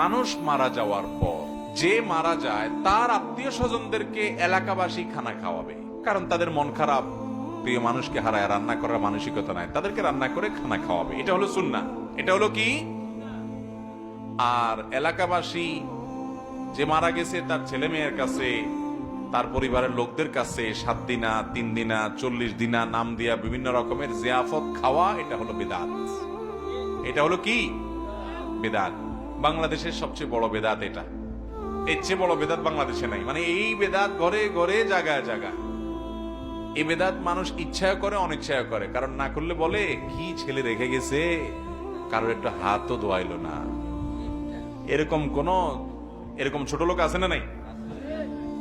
মানুষ মারা যাওয়ার পর যে মারা যায়, তার আত্মীয় স্বজনদেরকে এলাকাবাসী খানা খাওয়াবে। কারণ তাদের মন খারাপ। প্রিয় মানুষকে হারায়, রান্না করার মানসিকতা নাই। তাদেরকে রান্না করে খানা খাওয়াবে। এটা হলো সুন্না এটা হলো কি? আর এলাকাবাসী যে মারা গেছে, তার ছেলে মেয়ের কাছে, তার পরিবারের লোকদের কাছে সাত দিনা তিন দিনা চল্লিশ দিনা নাম দিয়া বিভিন্ন রকমের জিয়াফত খাওয়া, এটা হলো বেদাত। এটা হলো কি? বেদাত। বাংলাদেশের সবচেয়ে বড় বেদাত এটা। এর চেয়ে বড় বেদাত বাংলাদেশে নাই। মানে এই বেদাত ঘরে ঘরে, জায়গায় জায়গা এই বেদাত মানুষ ইচ্ছায় করে অনিচ্ছায় করে। কারণ না করলে বলে, কি ছেলে রেখে গেছে? কারোর একটা হাতও দোয়াইলো না। এরকম কোন, এরকম ছোট লোক আছে না নাই?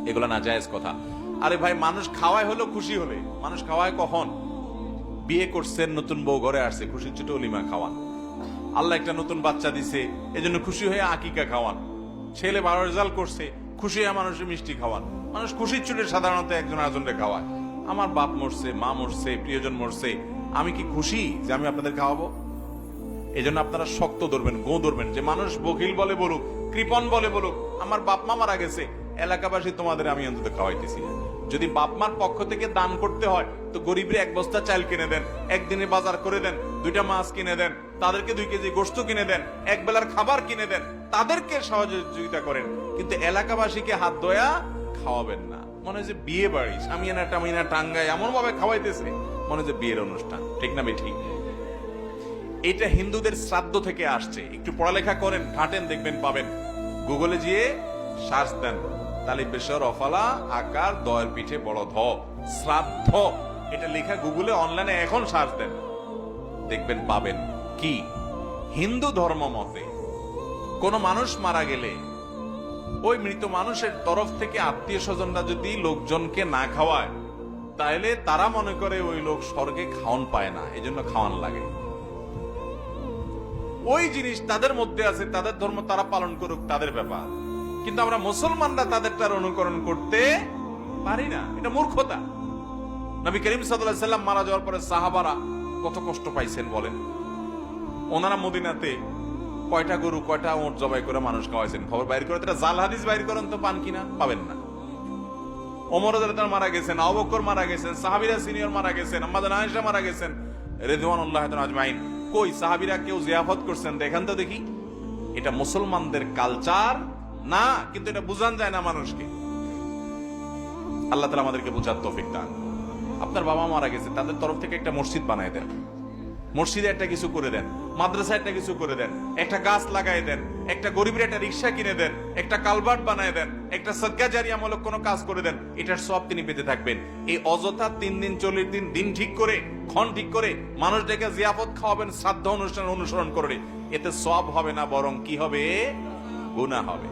এগুলো না জায়েজ কথা। আরে ভাই, মানুষ খাওয়ায় হলো, খুশি হলে। মানুষ খাওয়ায় কখন? বিয়ে করছেন, নতুন বউ ঘরে আসছে, খুশির ছোট অলিমা খাওয়ান। আল্লাহ একটা নতুন বাচ্চা দিছে, এজন্য খুশি হয়ে আকিকা খাওয়ান। ছেলে ভালো রেজাল্ট করছে, খুশি হয়ে মানুষের মিষ্টি খাওয়ান। মানুষ খুশির ছুটে সাধারণত একজন আরেকজনকে খাওয়ায়। আমার বাপ মরছে, মা মরছে, প্রিয়জন মরছে, আমি কি খুশি যে আমি আপনাদের খাওয়াবো? এই জন্য আপনারা শক্ত ধরবেন, গো ধরবেন, যে মানুষ বকিল বলে বলুক কৃপন বলে বলুক, আমার বাপ মা মারা গেছে, এলাকাবাসী তোমাদের আমি অন্তত খাওয়াইতেছি। না। যদি বাপ মার পক্ষ থেকে দান করতে হয়, তো গরিবের এক বস্তা চাল কিনে দেন, একদিনে বাজার করে দেন, দুইটা মাছ কিনে দেন, তাদেরকে দুই কেজি গোস্ত কিনে দেন, এক বেলার খাবার কিনে দেন, তাদেরকে সহযোগিতা করেন, কিন্তু এলাকাবাসীকে হাত দয়া খাওয়াবেন না। মনে হয় যে বিয়ে বাড়ি সামিয়ানা টামিয়ানা টাঙ্গায় এমন ভাবে খাওয়াইতেছে, মনে হয় যে বিয়ের অনুষ্ঠান, ঠিক না ঠিক এটা হিন্দুদের শ্রাদ্ধ থেকে আসছে, একটু পড়ালেখা করেন, ঘাটেন, দেখবেন, পাবেন। গুগলে গিয়ে সার্চ দেন তালি বেশর অফালা, আকার, দয়ের পিঠে বড় ধ শ্রাদ্ধ এটা লেখা গুগলে অনলাইনে এখন সার্চ দেন। দেখবেন পাবেন। কি? হিন্দু ধর্ম মতে, কোন মানুষ মারা গেলে ওই মৃত মানুষের তরফ থেকে আত্মীয় স্বজনরা যদি লোকজনকে না খাওয়ায় তাহলে তারা মনে করে ওই লোক স্বর্গে খাওয়ান পায় না, এজন্য খাওয়ান লাগে। ওই জিনিস তাদের মধ্যে আছে, তাদের ধর্ম তারা পালন করুক, তাদের ব্যাপার। কিন্তু আমরা মুসলমানরা তাদেরটার অনুকরণ করতে পারি না। এটা মূর্খতা। নবী করিম সাল্লাম মারা যাওয়ার পরে সাহাবারা কত কষ্ট পাইছেন বলেন। ওনারা মদিনাতে কয়টা গরু, কয়টা ওট জবাই করে মানুষ খাওয়াইছেন। খবর বাইর করে জাল হাদিস বাইর করেন তো পান কিনা? পাবেন না। ওমর রাদিয়াল্লাহু মারা গেছেন, আবু মারা গেছেন, সাহাবীরা সিনিয়র মারা গেছেন আম্মাদান আয়েশা মারা গেছেন, রিদওয়ানুল্লাহ আজমাইন। কই, সাহাবীরা কেউ জিয়াফত করছেন? দেখেন তো দেখি। এটা মুসলমানদের কালচার না, কিন্তু এটা বুঝান যায় না মানুষকে। আল্লাহ তালা আমাদেরকে বুঝার তৌফিক দান। আপনার বাবা মারা গেছে, তাদের তরফ থেকে একটা মসজিদ বানায় দেন। মসজিদে একটা কিছু করে দেন মাদ্রাসা একটা কিছু করে দেন, একটা গাছ লাগাই দেন, একটা গরিবের একটা রিক্সা কিনে দেন, একটা কালভার্ট বানায় দেন, একটা সজ্ঞা জারিয়ামূলক কোনো কাজ করে দেন, এটার সব তিনি পেতে থাকবেন। এই অযথা তিন দিন, চল্লিশ দিন দিন ঠিক করে, ক্ষণ ঠিক করে মানুষ ডেকে জিয়াফত খাওয়াবেন, শ্রাদ্ধ অনুষ্ঠান অনুসরণ করে। এতে সব হবে না, বরং কি হবে? গুণা হবে।